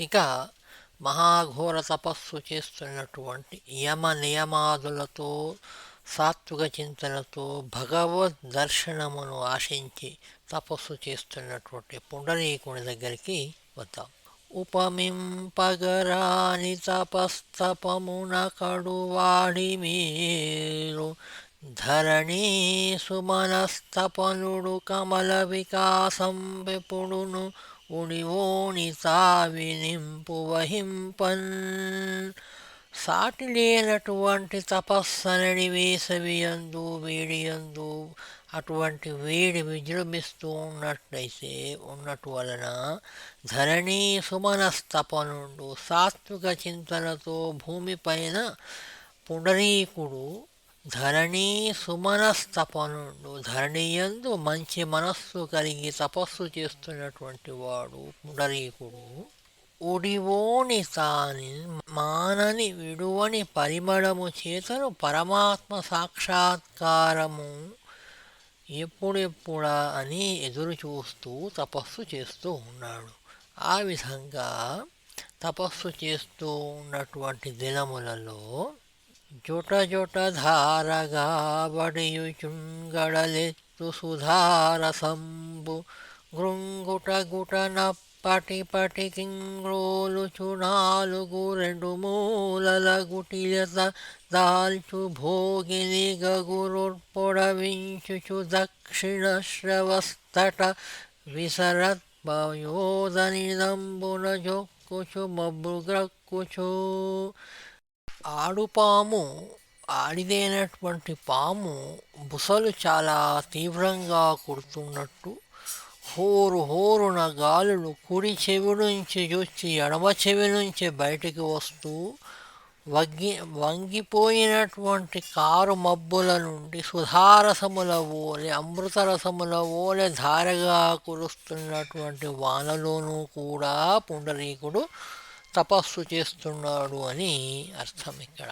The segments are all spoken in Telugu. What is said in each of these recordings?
ఇక మహాఘోర తపస్సు చేస్తున్నటువంటి యమ నియమాదులతో సాత్విక చింతనతో భగవద్ దర్శనమును ఆశించి తపస్సు చేస్తున్నటువంటి పుండరీకుని దగ్గరికి వద్దాం. ఉపమింపగరాని తపస్తపమున కడువాడి మీరు ధరణి సుమనస్తపనుడు కమల వికాసం వెపుడును ఉడివోని తావి నింపు వహింపన్. సాటి లేనటువంటి తపస్సనడి వేసవియందు వేడియందు అటువంటి వేడి విజృంభిస్తూ ఉన్నట్లయితే ఉన్నట్టు వలన ధరణి సుమనస్తపనుడు సాత్విక చింతనతో భూమిపైన పుండరీకుడు ధరణి సుమనస్తపనుడు. ధరణియందు మంచి మనస్సు కలిగి తపస్సు చేస్తున్నటువంటి వాడు పుండరీకుడు. ఉడివోని తాని మానని విడువని పరిమళము చేతను పరమాత్మ సాక్షాత్కారము ఎప్పుడెప్పుడా అని ఎదురు చూస్తూ తపస్సు చేస్తూ ఉన్నాడు. ఆ విధంగా తపస్సు చేస్తూ ఉన్నటువంటి దినములలో జుట జుట ధారగా బడియుచుంగడలెత్తు సుధారసంబు గృంగుట గుటన పటి పటి కింగ్రోలుచు నాలుగు రెండు మూలల గుటిలత దాల్చు భోగిని గగురుర్పొడవించుచు దక్షిణ శ్రవస్తట విసరత్ పయోదనిదంబున జొక్కుచు మబ్బుగ్రక్కుచు ఆడుపాము ఆడిదైనటువంటి పాము బుసలు చాలా తీవ్రంగా కుడుతున్నట్టు హోరు హోరున గాలులు కుడి చెవి నుంచి చూచి ఎడమ చెవి నుంచి బయటికి వస్తూ వగ్గి వంగిపోయినటువంటి కారు మబ్బుల నుండి సుధారసముల ఓలె అమృతరసముల ఓలె ధారగా కురుస్తున్నటువంటి వానలోనూ కూడా పుండరీకుడు తపస్సు చేస్తున్నాడు అని అర్థం ఇక్కడ.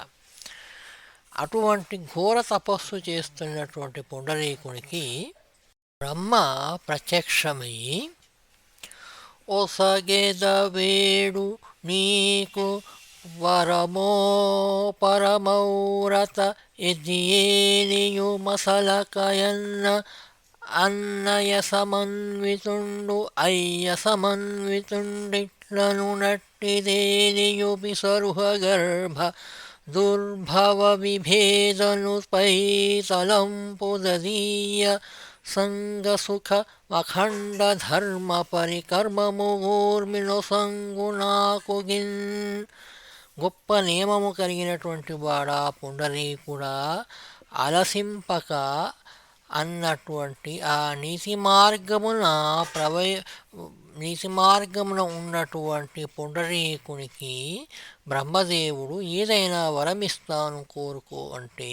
అటువంటి ఘోర తపస్సు చేస్తున్నటువంటి పుండరీకునికి బ్రహ్మ ప్రత్యక్షమై ఒసగెద వేడు నీకు వరమో పరమౌరత ఎదియేనియు మసలకయన్న అన్నయ సమన్వితుండు అయ్య సమన్వితుండిట్లను నట్టిదేనియు పిసరుహ గర్భ దుర్భవ విభేదను పై తలంపుదీయ సంగసుఖ అఖండ ధర్మ పరికర్మము ఊర్మిను సంగునాకుగిన్ గొప్ప నియమము కలిగినటువంటి వాడా పుండరీకుడా అలసింపక అన్నటువంటి ఆ నీతి మార్గమున ప్రవయ నీతి మార్గమున ఉన్నటువంటి పుండరీకునికి బ్రహ్మదేవుడు ఏదైనా వరమిస్తాను కోరుకో అంటే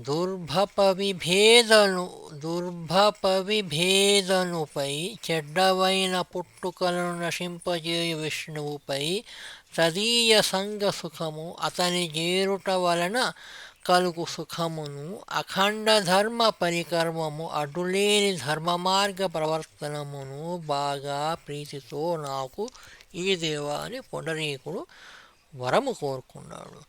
దుర్భప విభేదను దుర్భప విభేదనుపై చెడ్డవైన పుట్టుకలను నశింపజేయు విష్ణువుపై తదీయ సంగ సుఖము అతని చేరుట వలన కలుగు సుఖమును అఖండ ధర్మ పరికర్మము అడ్డులేని ధర్మ మార్గ ప్రవర్తనమును బాగా ప్రీతితో నాకు ఈ దేవా అని పొండరీకుడు వరము కోరుకున్నాడు.